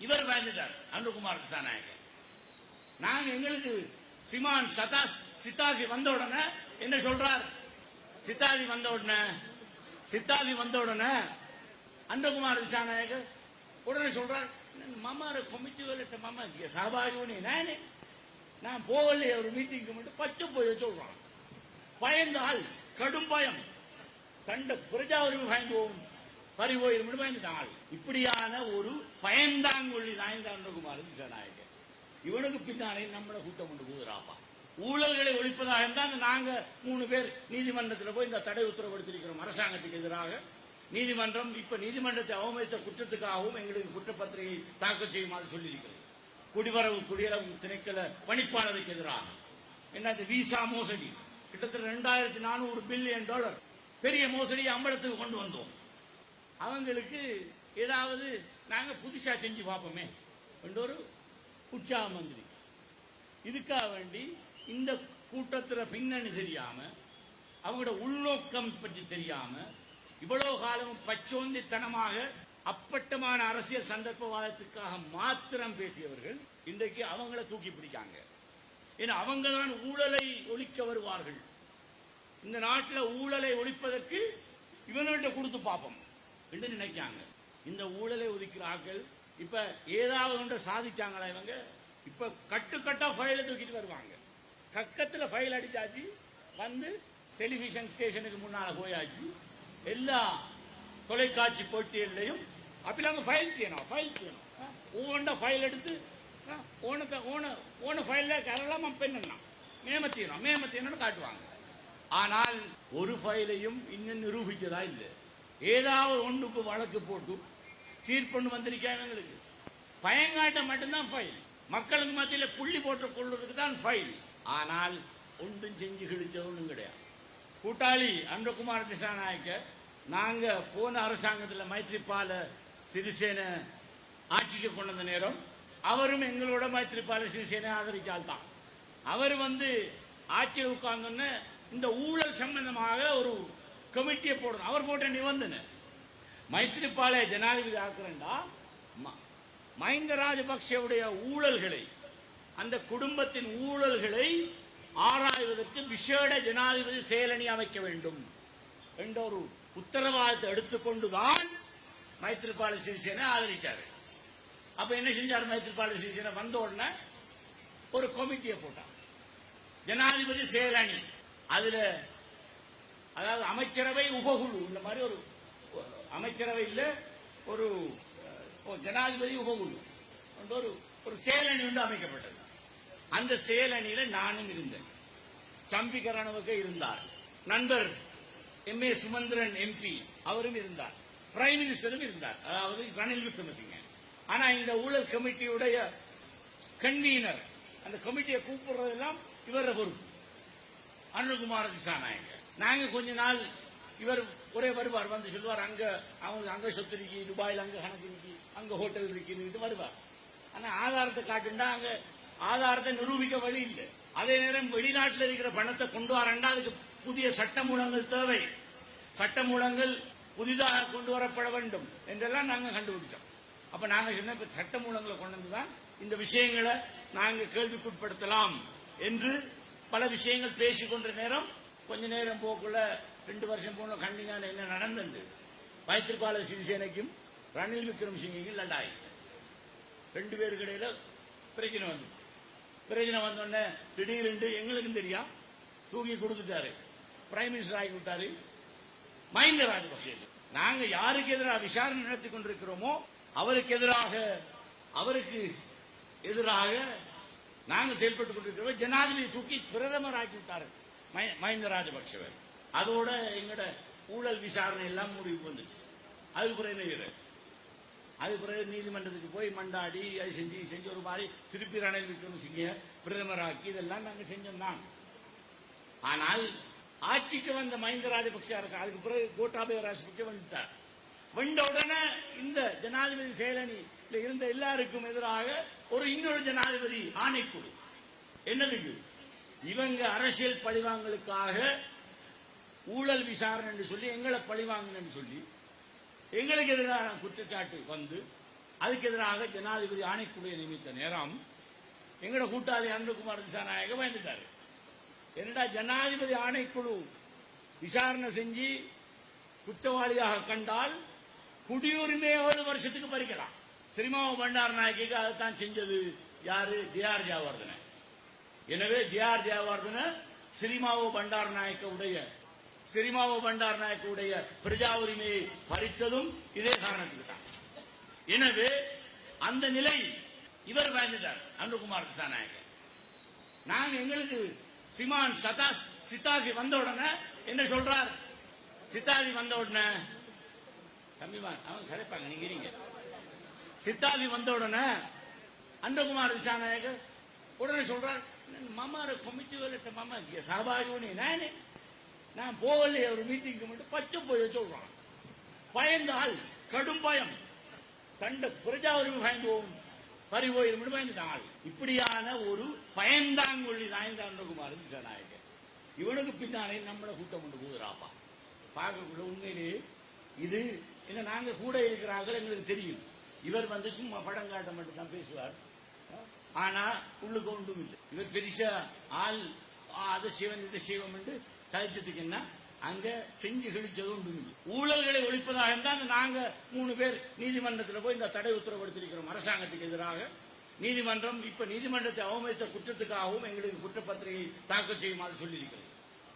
இவர் வாங்கிட்டார் அன்புகுமார் திசாநாயகர் நாங்க எங்களுக்கு சிமான் சதாஸ் சித்தாசி வந்த உடனே என்ன சொல்றார்? சித்தாதி வந்த உடனே சித்தாதி வந்த உடனே அன்பகுமார் திசாநாயகர் உடனே சொல்றார் மாமா கொமிட்டி வரட்ட மாமா சகபாகி நானே. நான் போகலையே ஒரு மீட்டிங்க்கு மட்டும் பட்டு போய் சொல்றான் பயந்த ஆள் கடும் பயம். தண்ட பிரஜாவுரிமை பயந்து போகும் பறிபோயிரும் மட்டும் பயந்துட்டான் இப்படியான ஒரு பயந்தாங்கொள்ளி நாயந்த அன்பகுமார் இவனுக்கு பின்னாலே நம்மளை கூட்டம் கொண்டு போகுதுராப்பா ஊழல்களை ஒழிப்பதாக இருந்தால் நாங்க மூணு பேர் நீதிமன்றத்தில் போய் இந்த தடை உத்தரவு எடுத்திருக்கிறோம் அரசாங்கத்துக்கு எதிராக. நீதிமன்றம் இப்ப நீதிமன்றத்தை அவமதித்த குற்றத்துக்காகவும் எங்களுக்கு குற்றப்பத்திரிகை தாக்கல் செய்யுமாறு சொல்லியிருக்கிறது. குடிவரவு குடியரவு திணைக்கல பணிப்பாளருக்கு எதிராக. என்ன விசா மோசடி. கிட்டத்தட்ட ரெண்டாயிரத்தி நானூறு பில்லியன் டாலர். பெரிய மோசடி அம்பலத்துக்கு கொண்டு வந்தோம். அவங்களுக்கு ஏதாவது நாங்கள் புதுசாக செஞ்சு பார்ப்போமே. என்ற ஒரு உற்சாகம் மந்திரி. இதுக்காக வேண்டி இந்த கூட்டத்தில் பின்னணி தெரியாமல் அவங்களோட உள்நோக்கம் பற்றி தெரியாமல் இவ்வளோ காலம் பச்சோந்தித்தனமாக அப்பட்டமான அரசியல் சந்தர்ப்பவாதத்துக்காக மாத்திரம் பேசியவர்கள் இன்றைக்கு அவங்கள தூக்கி பிடிக்காங்க. ஏன்னா அவங்க தான் ஊழலை ஒழிக்க வருவார்கள். இந்த நாட்டில் ஊழலை ஒழிப்பதற்கு இவன்கிட்ட கொடுத்து பார்ப்போம். என்று நினைக்காங்க. இந்த ஊழலை ஒதுக்கிற ஆட்கள் இப்ப ஏதாவது ஒன்றை சாதிச்சாங்களா இவங்க? இப்ப கட்டுக்கட்டா ஃபைல தூக்கிட்டு வருவாங்க. கக்கத்துல ஃபைல் அடிச்சாச்சு வந்து டெலிவிஷன் ஸ்டேஷனுக்கு முன்னால போயாச்சு. எல்லா தொலைக்காட்சி போட்டிகள்லையும் அப்படி அங்க ஃபைல் செய்யணும் ஃபைல் செய்யணும். ஓண்ட ஃபைல் எடுத்து ஓனத்தை ஓன ஓன ஃபைலில் கரலாம பெண்ணா மேமத்தியணும் மேமத்தியணும்னு காட்டுவாங்க. ஆனால் ஒரு ஃபைலையும் இன்னும் நிரூபிச்சதா இல்லை. ஏதாவது ஒன்றுக்கு வழக்கு போட்டு தீர்ப்புன்னு வந்திருக்காங்க எங்களுக்கு. பயங்காட்ட மட்டும்தான் ஃபைல் மக்களுக்கு மத்தியில் புள்ளி போட்டு கொள்வதுக்கு தான் ஃபைல் ஆனால் ஒன்றும் செஞ்சு கிழிச்சது ஒன்றும் கிடையாது. கூட்டாளி அன்பகுமார் திசாநாயக்க நாங்கள் போன அரசாங்கத்தில் மைத்ரிபால சிறிசேன ஆட்சிக்கு கொண்டு வந்த நேரம் அவரும் எங்களோட மைத்ரிபால சிறிசேனை ஆதரித்தால் தான் அவர் வந்து ஆட்சியை உட்கார்ந்தோன்னே இந்த ஊழல் சம்பந்தமாக ஒரு கமிட்டியை போடணும். அவர் போட்ட நிபந்தனை. மைத்ரிபால ஜனாதிபதி ஆக்குறேன்டா. மஹிந்த ராஜபக்சேவுடைய ஊழல்களை அந்த குடும்பத்தின் ஊழல்களை ஆராய்வதற்கு விசேட ஜனாதிபதி செயலணி அமைக்க வேண்டும் என்ற ஒரு உத்தரவாதத்தை எடுத்துக்கொண்டுதான் மைத்திரிபால சிறிசேனை ஆதரித்தார் அப்ப என்ன செஞ்சார் மைத்திரிபால சிறிசேனை? வந்த உடனே ஒரு கமிட்டியை போட்டார் ஜனாதிபதி செயலணி. அதுல அதாவது அமைச்சரவை உபகுழு இந்த மாதிரி ஒரு அமைச்சரவை ஒரு ஜனாதிபதி உபகுழு ஒரு ஒரு செயலணி ஒன்று அமைக்கப்பட்டது. அந்த செயலணியில நானும் இருந்தேன். சம்பிகரணவுக்கு இருந்தார். நண்பர் எம் ஏ சுமந்திரன் எம்பி அவரும் இருந்தார். பிரைம் மினிஸ்டரும் இருந்தார். அதாவது ரணில் விக்ரமசிங்க. ஆனா இந்த ஊழல் கமிட்டியுடைய கன்வீனர் அந்த கமிட்டியை கூப்பிடுறதெல்லாம் இவர பொறுப்பு. அருண்குமார திசாநாயகர். நாங்க கொஞ்ச நாள் இவர் ஒரே வருவார் வந்து சொல்லுவார் அங்க அவங்க அங்க சொத்து இருக்கு துபாயில் அங்க கணக்கு இருக்கு அங்க ஹோட்டல் இருக்குன்னு வருவார். ஆனா ஆதாரத்தை காட்டுண்டா அங்க ஆதாரத்தை நிரூபிக்க வழி இல்லை. அதே நேரம் வெளிநாட்டில் இருக்கிற பணத்தை கொண்டு வரண்டா அதுக்கு புதிய சட்ட மூலங்கள் தேவை. சட்ட மூலங்கள் புதிதாக கொண்டு வரப்பட வேண்டும் என்றெல்லாம் நாங்கள் கண்டுபிடிச்சோம். அப்ப நாங்க சொன்ன இப்ப சட்டமூலங்களை கொண்டு வந்துதான் இந்த விஷயங்களை நாங்கள் கேள்விக்குட்படுத்தலாம் என்று பல விஷயங்கள் பேசிக்கொண்ட நேரம் கொஞ்ச நேரம் போக்குள்ள ரெண்டு வருஷம் போன கண்டிங்கான என்ன நடந்தது? மைத்திரிபால சிறிசேனைக்கும் ரணில் விக்ரம் விக்ரமசிங்கைக்கும் லண்டாய் ரெண்டு பேருக்கு இடையில பிரச்சனை வந்துச்சு. பிரச்சனை வந்தோடனே திடீரென்று எங்களுக்கும் தெரியும் தூக்கி கொடுத்துட்டாரு. பிரைம் மினிஸ்டர் ஆகி விட்டாரு. மஹிந்த ராஜபக்சே நாங்க யாருக்கு எதிராக விசாரணை நடத்தி கொண்டிருக்கிறோமோ அவருக்கு எதிராக அவருக்கு எதிராக நாங்கள் செயல்பட்டுக் கொண்டிருக்கிறோம். ஜனாதிபதி தூக்கி பிரதமர் ஆக்கி விட்டாரு. மஹிந்த ராஜபக்சவர் அதோட எங்கட ஊழல் விசாரணை எல்லாம் முடிவுக்கு வந்துச்சு. அது பிறகு என்ன அது பிறகு நீதிமன்றத்துக்கு போய் மண்டாடி அது செஞ்சு செஞ்சு ஒரு மாதிரி திருப்பி ரணில் விக்ரமசிங்க பிரதமராக்கி இதெல்லாம் நாங்க செஞ்சோம் தான். ஆனால் ஆட்சிக்கு வந்த மஹிந்த ராஜபக்சே அரசு அதுக்கு பிறகு கோட்டாபய ராஜபக்சே வந்துட்டார். வந்த உடனே இந்த ஜனாதிபதி செயலணியில் இருந்த எல்லாருக்கும் எதிராக ஒரு இன்னொரு ஜனாதிபதி ஆணைக்குழு. என்னதுக்கு இவங்க அரசியல் பழிவாங்கலுக்காக ஊழல் விசாரணை சொல்லி எங்களை பழிவாங்கன்னு சொல்லி எங்களுக்கு எதிரான குற்றச்சாட்டு வந்து அதுக்கு எதிராக ஜனாதிபதி ஆணைக்குழுவை நியமித்த நேரம் எங்கட கூட்டாளி அன்புகுமார் திசாநாயக பயந்துட்டாரு. என்னடா ஜனாதிபதி ஆணைக்குழு விசாரணை செஞ்சு குற்றவாளியாக கண்டால் குடியுரிமை ஒரு வருஷத்துக்கு பறிக்கலாம். சிரிமாவ பண்டார் நாயகிக்கு அதைத்தான் செஞ்சது. யாரு? ஜேஆர் ஜாவர்தனை எனவே ஜேஆர் ஜெயவர்தன சிரிமாவோ பண்டார நாயக்க உடைய சிரிமாவோ பண்டார நாயக்க உடைய பிரஜா உரிமையை பறித்ததும் இதே காரணத்துக்கு தான் எனவே அந்த நிலை இவர் வாங்கிட்டார் அன்புகுமார் திசாநாயக்க நாங்க எங்களுக்கு சிமான் சதாஸ் சித்தாசி வந்த உடனே என்ன சொல்றார்? சித்தாசி வந்த உடனே தம்பிமான் அவங்க கிடைப்பாங்க நீங்க இருங்க. சித்தாசி வந்த உடனே அன்பகுமார் திசாநாயக உடனே சொல்றார் மாமார கமிட்டி வரட்ட மாமா. நானே. நான் போகலையே ஒரு மீட்டிங்க்கு மட்டும் பச்சை போய் சொல்றான். பயந்தால் கடும் பயம். தண்ட பிரஜாவுரிமை பயந்து போகும். பறி போயிரும் பயந்துட்டான் இப்படியான ஒரு பயந்தாங்கொள்ளி தான் இந்த இவனுக்கு பின்னாலே நம்மளை கூட்டம் கொண்டு போகுதுராப்பா பார்க்கக்குள்ள உண்மையிலே இது என்ன நாங்க கூட இருக்கிறார்கள் எங்களுக்கு தெரியும். இவர் வந்து சும்மா படம் காட்ட மட்டும் தான் பேசுவார். ஆனா உள்ளுக்கு ஒன்றும் இல்லை. இவர் பெருசா ஆள் அது சிவன் இதை சிவம் என்று கழிச்சதுக்கு அங்க செஞ்சு கிழிச்சது ஒன்றும் இல்லை. ஊழல்களை ஒழிப்பதாக இருந்தால் நாங்க மூணு பேர் நீதிமன்றத்தில் போய் இந்த தடை உத்தரவு எடுத்திருக்கிறோம் அரசாங்கத்துக்கு எதிராக. நீதிமன்றம் இப்ப நீதிமன்றத்தை அவமதித்த குற்றத்துக்காகவும் எங்களுக்கு குற்றப்பத்திரிகை தாக்கல் செய்யுமாறு சொல்லியிருக்கிறது.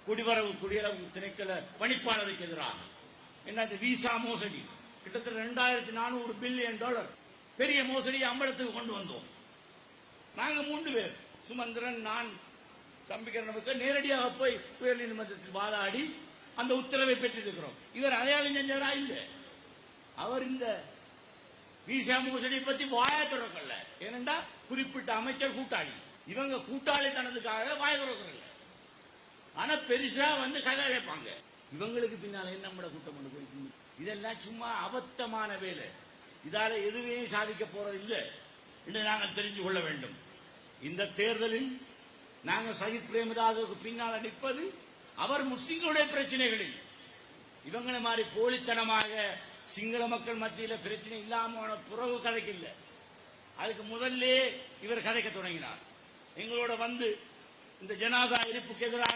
குடிவரவு குடியரவு திணைக்கல பணிப்பாளருக்கு எதிராக. என்ன இந்த விசா மோசடி. கிட்டத்தட்ட ரெண்டாயிரத்தி நானூறு பில்லியன் டாலர். பெரிய மோசடி அம்பலத்துக்கு கொண்டு வந்தோம். நாங்க மூன்று பேர். சுமந்திரன் நான் தம்பிக்கிறனுக்கு நேரடியாக போய் உயர் நீதிமன்றத்தில் வாதாடி அந்த உத்தரவை பெற்றிருக்கிறோம். இவர் அடையாளம் செஞ்சவரா? இல்ல. அவர் இந்த விசா மோசடி பத்தி வாய திறக்கல. ஏனென்றா குறிப்பிட்ட அமைச்சர் கூட்டாளி. இவங்க கூட்டாளி தனதுக்காக வாய திறக்கல ஆனா பெருசா வந்து கதை கேட்பாங்க. இவங்களுக்கு பின்னால என்ன கூட்டம் கொண்டு போய் இதெல்லாம் சும்மா அபத்தமான வேலை. இதால எதுவுமே சாதிக்க போறது இல்லை என்று நாங்கள் தெரிந்து கொள்ள வேண்டும். இந்த தேர்தலில் நாங்கள் சஜித் பிரேமதாசுக்கு பின்னால் நிற்பது அவர் முஸ்லிம்களுடைய பிரச்சனைகளில். இவங்களை மாதிரி போலித்தனமாக சிங்கள மக்கள் மத்தியில பிரச்சனை இல்லாம புறவு கதைக்கு அதுக்கு முதல்ல இவர் கதைக்க தொடங்கினார். எங்களோட வந்து இந்த ஜனாதா இருப்புக்கு எதிராக